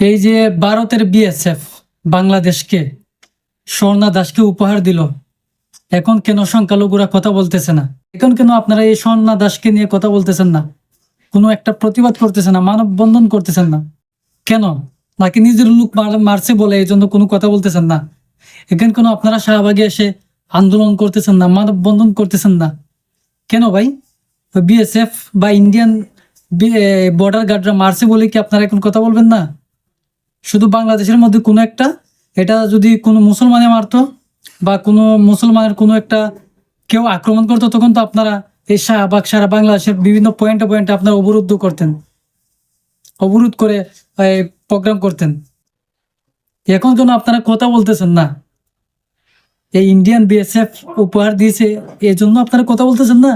এই যে ভারতের বিএসএফ বাংলাদেশকে, স্বর্ণা দাসকে উপহার দিল। এখন কেন সংখ্যালঘুরা কথা বলতেছে না? এখন কেন আপনারা এই স্বর্ণা দাসকে নিয়ে কথা বলতেছেন না? কোনো একটা প্রতিবাদ করতেছেন না, মানববন্ধন করতেছেন না। কেন? নাকি নিজের লোক মারছে বলে এই জন্য কোনো কথা বলতেছেন না? এখানে কেন আপনারা শাহবাগে এসে আন্দোলন করতেছেন না, মানববন্ধন করতেছেন না? কেন ভাই? বিএসএফ বা ইন্ডিয়ান বর্ডার গার্ডরা মারছে বলে কি আপনারা এখন কথা বলবেন না? শুধু বাংলাদেশের মধ্যে কোনো একটা, এটা যদি কোনো মুসলমানে মারতো বা কোনো মুসলমানের কোনো একটা কেউ আক্রমণ করতো, তখন তো আপনারা এই শাহবাগ সারা বাংলাদেশের বিভিন্ন পয়েন্টে পয়েন্টে আপনারা অবরুদ্ধ করতেন অবরোধ করে প্রোগ্রাম করতেন। এখন যেন আপনারা কথা বলতেছেন না। এই ইন্ডিয়ান বিএসএফ উপহার দিয়েছে এই জন্য আপনারা কথা বলতেছেন না?